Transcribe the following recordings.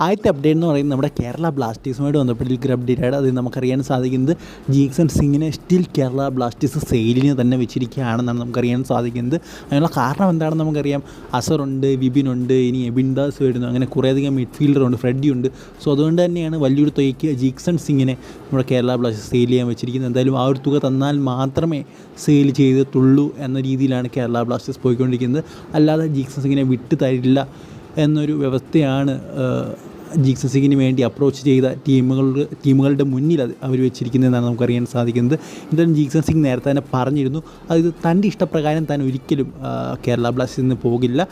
ആദ്യത്തെ അപ്ഡേറ്റ് എന്ന് പറയുന്നത് നമ്മുടെ കേരള ബ്ലാസ്റ്റേഴ്സുമായിട്ട് ബന്ധപ്പെട്ടിരിക്കുന്ന അപ്ഡേറ്റ് ആണ്. അത് നമുക്കറിയാൻ സാധിക്കുന്നത് ജീക്സൺ സിംഗിനെ സ്റ്റിൽ കേരള ബ്ലാസ്റ്റേഴ്സ് സെയിലിന് തന്നെ വെച്ചിരിക്കുകയാണെന്നാണ് നമുക്കറിയാൻ സാധിക്കുന്നത്. അതിനുള്ള കാരണം എന്താണെന്ന് നമുക്കറിയാം. അസറുണ്ട് വിപിനുണ്ട് ഇനി എബിൻദാസ് വരുന്നു. അങ്ങനെ കുറേയധികം മിഡ്ഫീൽഡർ ഉണ്ട് ഫ്രെഡി ഉണ്ട്. സോ അതുകൊണ്ട് തന്നെയാണ് വലിയൊരു തുകയ്ക്ക് ജീക്സൺ സിംഗിനെ നമ്മുടെ കേരള ബ്ലാസ്റ്റേഴ്സ് സെയിൽ ചെയ്യാൻ വെച്ചിരിക്കുന്നത്. എന്തായാലും ആ ഒരു തുക തന്നാൽ മാത്രമേ സെയിൽ ചെയ്തിട്ടുള്ളൂ എന്ന രീതിയിലാണ് കേരള ബ്ലാസ്റ്റേഴ്സ് പോയിക്കൊണ്ടിരിക്കുന്നത്. അല്ലാതെ ജീക്സൺ സിംഗിനെ വിട്ടു തരില്ല. എന്നൊരു വ്യവസ്ഥയാണ് ജീക്സൺ സിംഗിന് വേണ്ടി അപ്രോച്ച് ചെയ്ത ടീമുകൾ ടീമുകളുടെ മുന്നിൽ അത് അവർ വെച്ചിരിക്കുന്നതെന്നാണ് നമുക്കറിയാൻ സാധിക്കുന്നത്. എന്തായാലും ജീക്സൺ സിംഗ് നേരത്തെ തന്നെ പറഞ്ഞിരുന്നു. അത് തന്റെ ഇഷ്ടപ്രകാരം താൻ ഒരിക്കലും കേരള ബ്ലാസ്റ്റേഴ്സിൽ നിന്ന് പോകില്ല.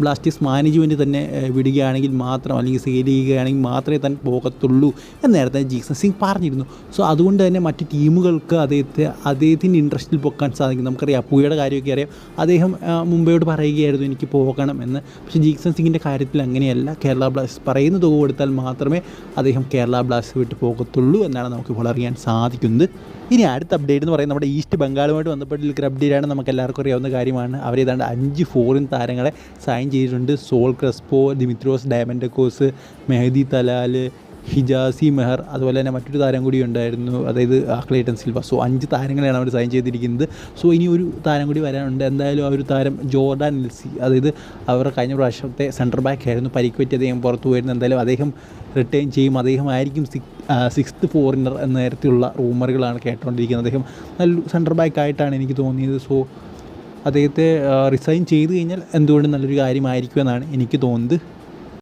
ബ്ലാസ്റ്റേഴ്സ് മാനേജ്മെന്റ് തന്നെ വിടുകയാണെങ്കിൽ മാത്രം അല്ലെങ്കിൽ സെയിൽ ചെയ്യുകയാണെങ്കിൽ മാത്രമേ താൻ പോകത്തുള്ളൂ എന്ന് നേരത്തെ ജീക്സൺ സിംഗ് പറഞ്ഞിരുന്നു. സോ അതുകൊണ്ട് തന്നെ മറ്റ് ടീമുകൾക്ക് അദ്ദേഹത്തെ അദ്ദേഹത്തിന്റെ ഇൻട്രസ്റ്റിൽ പൊക്കാൻ സാധിക്കും. നമുക്കറിയാം അപ്പൂയുടെ കാര്യമൊക്കെ അറിയാം. അദ്ദേഹം മുംബൈയോട് പറയുകയായിരുന്നു എനിക്ക് പോകണം എന്ന്. പക്ഷേ ജീക്സൺ സിംഗിന്റെ കാര്യത്തിൽ അങ്ങനെയല്ല. കേരള ബ്ലാസ്റ്റേഴ്സ് പറയുന്ന തുക കൊടുത്താൽ മാത്രമേ അദ്ദേഹം കേരള ബ്ലാസ്റ്റേഴ്സ് വിട്ട് പോകത്തുള്ളൂ എന്നാണ് നമുക്കിപ്പോൾ അറിയാൻ സാധിക്കുന്നത്. ഇനി അടുത്ത അപ്ഡേറ്റ് എന്ന് പറയുന്നത് നമ്മുടെ ഈസ്റ്റ് ബംഗാളുമായിട്ട് ബന്ധപ്പെട്ടിരിക്കുന്ന അപ്ഡേറ്റ് ആണ്. നമുക്ക് എല്ലാവർക്കും അറിയാവുന്ന കാര്യമാണ്. അവർ ഏതാണ്ട് അഞ്ച് ഫോറിൻ താരങ്ങളെ സൈൻ ചെയ്തിട്ടുണ്ട്. Sol Crespo Dimitrios Diamantakos Mehdi Talal Hijazi Meher അതുപോലെ തന്നെ മറ്റൊരു താരം കൂടി ഉണ്ടായിരുന്നു അതായത് ക്ലേറ്റൻ സിൽവ. സോ അഞ്ച് താരങ്ങളെയാണ് അവർ സൈൻ ചെയ്തിരിക്കുന്നത്. സോ ഇനി ഒരു താരം കൂടി വരാനുണ്ട്. എന്തായാലും ആ ഒരു താരം ജോർഡാൻ നിൽസി അതായത് അവരുടെ കഴിഞ്ഞ പ്രാവശ്യത്തെ സെന്റർ ബാക്ക് ആയിരുന്നു. പരിക്ക് പറ്റി അദ്ദേഹം പുറത്തു പോയിരുന്നു. എന്തായാലും അദ്ദേഹം റിട്ടേൺ ചെയ്യും. അദ്ദേഹം ആയിരിക്കും സിക്സ്ത് ഫോറിനർ എന്ന തരത്തിലുള്ള റൂമറുകളാണ് കേട്ടുകൊണ്ടിരിക്കുന്നത് അദ്ദേഹം നല്ല സെന്റർ ബാക്ക് ആയിട്ടാണ് എനിക്ക് തോന്നിയത്. സോ അദ്ദേഹത്തെ റിസൈൻ ചെയ്ത് കഴിഞ്ഞാൽ എന്തുകൊണ്ടും നല്ലൊരു കാര്യമായിരിക്കുമെന്നാണ് എനിക്ക് തോന്നുന്നത്.